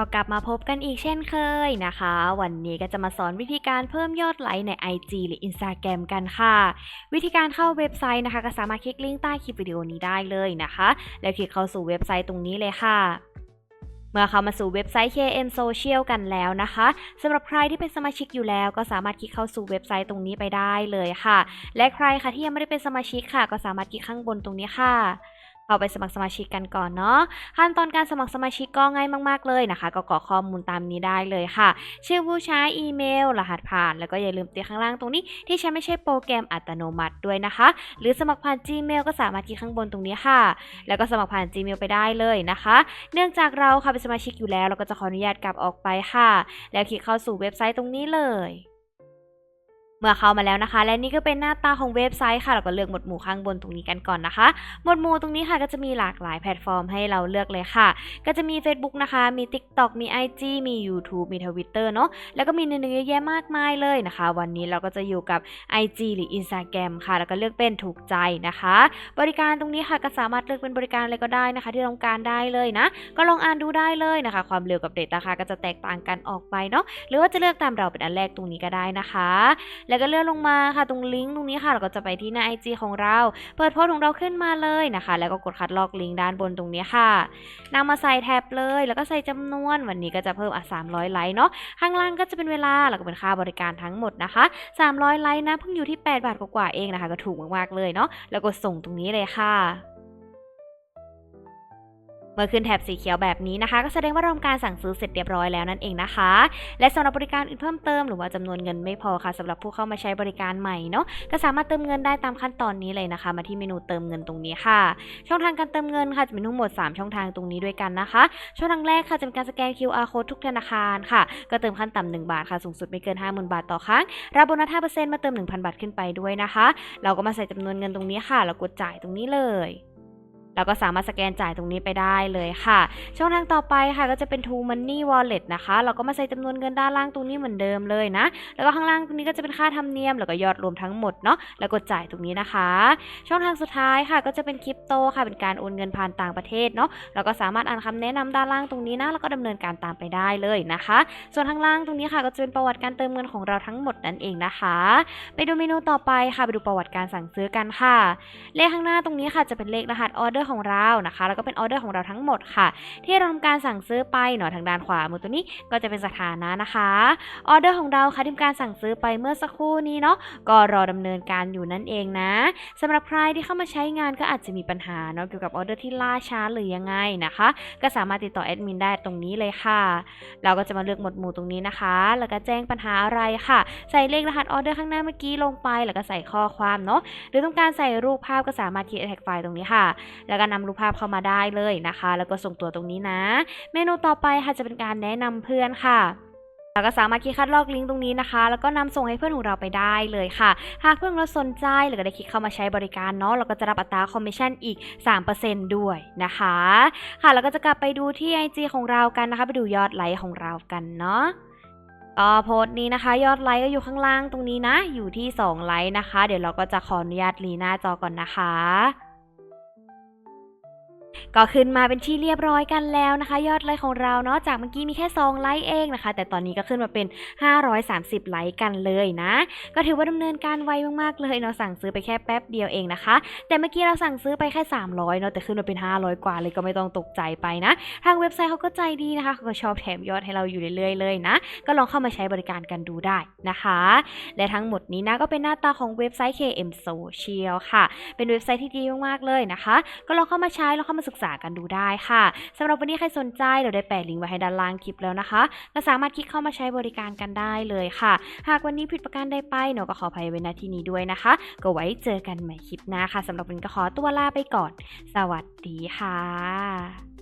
ก็กลับมาพบกันอีกเช่นเคยนะคะ วันนี้ก็จะมาสอนวิธีการเพิ่มยอดไลค์ใน IG หรือ Instagram กันค่ะ วิธีการเข้าเว็บไซต์นะคะ ก็สามารถคลิกลิงก์ใต้คลิปวิดีโอนี้ได้เลยนะคะ แล้วคลิกเข้าสู่เว็บไซต์ตรงนี้เลยค่ะเมื่อเข้ามาสู่เว็บไซต์ KM Social กันแล้วนะคะสำหรับใครที่เป็นสมาชิกอยู่แล้ว ก็สามารถคลิกเข้าสู่เว็บไซต์ตรงนี้ไปได้เลยค่ะ และใครค่ะที่ยังไม่ได้เป็นสมาชิกค่ะ ก็สามารถคลิกข้างบนตรงนี้ค่ะ เข้าไปสมัครสมาชิกกันก่อนเนาะขั้นตอนการสมัครสมาชิกก็ง่ายมากๆเลยนะคะ ก็กรอกข้อมูลตามนี้ได้เลยค่ะ ชื่อผู้ใช้อีเมล รหัสผ่าน แล้วก็อย่าลืมติดข้างล่างตรงนี้ ที่ใช้ไม่ใช่โปรแกรมอัตโนมัติด้วยนะคะ หรือสมัครผ่าน Gmail ก็สามารถคลิกข้างบนตรงนี้ค่ะ แล้วก็สมัครผ่าน Gmail ไปได้เลยนะคะ เนื่องจากเราค่ะเป็นสมาชิกอยู่แล้ว เราก็จะขออนุญาตกลับออกไปค่ะ แล้วคลิกเข้าสู่เว็บไซต์ตรงนี้เลย เมื่อเข้ามาแล้วนะคะ และนี่ก็เป็นหน้าตาของเว็บไซต์ค่ะ เราก็เลือกหมวดหมู่ข้างบนตรงนี้กันก่อนนะคะ หมวดหมู่ตรงนี้ค่ะก็จะมีหลากหลายแพลตฟอร์มให้เราเลือกเลยค่ะ ก็จะมี Facebook นะคะ มี TikTok มี IG มี YouTube มี Twitter เนาะแล้วก็มีเนื้อเยอะแยะมากมายเลยนะคะ วันนี้เราก็จะอยู่กับ IG หรือ Instagram ค่ะ แล้วก็เลือกเป็นถูกใจนะคะ บริการตรงนี้ค่ะก็สามารถเลือกเป็นบริการอะไรก็ได้นะคะ ที่ต้องการได้เลยนะ ก็ลองอ่านดูได้เลยนะคะ ความเร็วกับเดทราคาก็จะแตกต่างกันออกไปเนาะหรือว่าจะเลือกตามเราเป็นอันแรกตรงนี้ก็ได้นะคะแล้วก็เลื่อนลงมาค่ะตรงลิงก์ตรงนี้ค่ะเราก็จะไปที่หน้า IG ของเรา เปิดโพสต์ของเราขึ้นมาเลยนะคะ แล้วก็กดคัดลอกลิงก์ด้านบนตรงนี้ค่ะนำมาใส่แท็บเลย แล้วก็ใส่จำนวนวันนี้ก็จะเพิ่มอะ300 ไลค์เนาะข้างล่างก็จะเป็นเวลาแล้วก็เป็นค่าบริการทั้งหมดนะคะ 300 ไลค์นะเพิ่งอยู่ที่ 8 บาทกว่าๆเองนะคะ ก็ถูกมากๆเลยเนาะแล้วก็ส่งตรงนี้เลยค่ะ มื่อขึ้นแถบสีเขียวแบบนี้นะคะ ก็แสดงว่าเราทำการสั่งซื้อเสร็จเรียบร้อยแล้วนั่นเองนะคะ และสำหรับบริการอื่นเพิ่มเติมหรือว่าจำนวนเงินไม่พอค่ะสำหรับผู้เข้ามาใช้บริการใหม่เนาะก็สามารถเติมเงินได้ตามขั้นตอนนี้เลยนะคะ มาที่เมนูเติมเงินตรงนี้ค่ะ ช่องทางการเติมเงินค่ะจะมีทั้งหมด 3 ช่องทางตรงนี้ด้วยกันนะคะ ช่องทางแรกค่ะจะเป็นการสแกน QR code ทุกธนาคารค่ะ ก็เติมขั้นต่ำ1บาทค่ะสูงสุดไม่เกิน 50,000 บาทต่อครั้งรับโบนัส5%มาเติม 1,000 บาทขึ้นไปด้วยนะคะ เราก็มาใส่จำนวนเงินตรงนี้ค่ะแล้วกดจ่ายตรงนี้เลย แล้วก็สามารถสแกนจ่ายตรงนี้ไปได้เลยค่ะ ช่องทางต่อไปค่ะก็จะเป็น True Money Wallet นะคะ เราก็มาใส่จำนวนเงินด้านล่างตรงนี้เหมือนเดิมเลยนะ แล้วก็ข้างล่างตรงนี้ก็จะเป็นค่าธรรมเนียม แล้วก็ยอดรวมทั้งหมดเนาะ แล้วกดจ่ายตรงนี้นะคะ ช่องทางสุดท้ายค่ะก็จะเป็นคริปโตค่ะ เป็นการโอนเงินผ่านต่างประเทศเนาะ เราก็สามารถอ่านคำแนะนำด้านล่างตรงนี้นะ แล้วก็ดำเนินการตามไปได้เลยนะคะ ส่วนข้างล่างตรงนี้ค่ะก็จะเป็นประวัติการเติมเงินของเราทั้งหมดนั่นเองนะคะ ไปดูเมนูต่อไปค่ะ ไปดูประวัติการสั่งซื้อกันค่ะ เลขข้างหน้าตรงนี้ค่ะจะเป็นเลขรหัสออเดอร์ของเรานะคะ แล้วก็เป็นออเดอร์ของเราทั้งหมดค่ะ ที่เราทำการสั่งซื้อไปเนาะทางด้านขวามือตัวนี้ก็จะเป็นสถานะนะคะออเดอร์ของเราค่ะที่ทำการสั่งซื้อไปเมื่อสักครู่นี้เนาะก็รอดำเนินการอยู่นั่นเองนะสำหรับใครที่เข้ามาใช้งานก็อาจจะมีปัญหาเนาะเกี่ยวกับออเดอร์ที่ล่าช้าหรือยังไงนะคะ ก็สามารถติดต่อแอดมินได้ตรงนี้เลยค่ะ เราก็จะมาเลือกหมวดหมู่ตรงนี้นะคะ แล้วก็แจ้งปัญหาอะไรค่ะ ใส่เลขรหัสออเดอร์ข้างหน้าเมื่อกี้ลงไป แล้วก็ใส่ข้อความเนาะหรือต้องการใส่รูปภาพก็สามารถคลิกแท็กไฟล์ตรงนี้ค่ะ แล้วก็นำรูปภาพเข้ามาได้เลยนะคะ แล้วก็ส่งตัวตรงนี้นะ เมนูต่อไปค่ะจะเป็นการแนะนำเพื่อนค่ะเราก็สามารถคลิกคัดลอกลิงก์ตรงนี้นะคะ แล้วก็นำส่งให้เพื่อนของเราไปได้เลยค่ะ หากเพื่อนเราสนใจหรือก็ได้คลิกเข้ามาใช้บริการเนาะเราก็จะรับอัตราคอมมิชชั่นอีก 3%ด้วยนะคะ ค่ะแล้วก็จะกลับไปดูที่ IG ของเรากันนะคะ ไปดูยอดไลค์ของเรากันเนาะก็โพสต์นี้นะคะ ยอดไลค์ก็อยู่ข้างล่างตรงนี้นะ อยู่ที่ 2 ไลค์นะคะ เดี๋ยวเราก็จะขออนุญาตรีหน้าจอก่อนนะคะ ก็ขึ้นมาเป็นที่เรียบร้อยกันแล้วนะคะ ยอดไลค์ของเราเนาะจากเมื่อกี้มีแค่ 2 ไลค์เองนะคะ แต่ตอนนี้ก็ขึ้นมาเป็น 530 ไลค์กันเลยนะ ก็ถือว่าดำเนินการไวมากๆเลยเนาะสั่งซื้อไปแค่แป๊บเดียวเองนะคะ แต่เมื่อกี้เราสั่งซื้อไปแค่ 300เนาะแต่ขึ้นมาเป็น 500 กว่าเลยก็ไม่ต้องตกใจไปนะ ทางเว็บไซต์เขาก็ใจดีนะคะเขาก็ชอบแถมยอดให้เราอยู่เรื่อยๆเลยนะ ก็ลองเข้ามาใช้บริการกันดูได้นะคะ และทั้งหมดนี้นะก็เป็นหน้าตาของเว็บไซต์ KM Social ค่ะ เป็นเว็บไซต์ที่ดีมากๆเลยนะคะ ก็ลองเข้ามาใช้ลองเข้ามาศึกษากันดูได้ค่ะสำหรับวันนี้ใครสนใจเราได้แปะลิงก์ไว้ให้ด้านล่างคลิปแล้วนะคะก็สามารถคลิกเข้ามาใช้บริการกันได้เลยค่ะ หากวันนี้ผิดประการใดไปเนาก็ขออภัยไว้ณที่นี้ด้วยนะคะ ก็ไว้เจอกันใหม่คลิปหน้าค่ะสำหรับวันนี้ก็ขอตัวลาไปก่อน สวัสดีค่ะ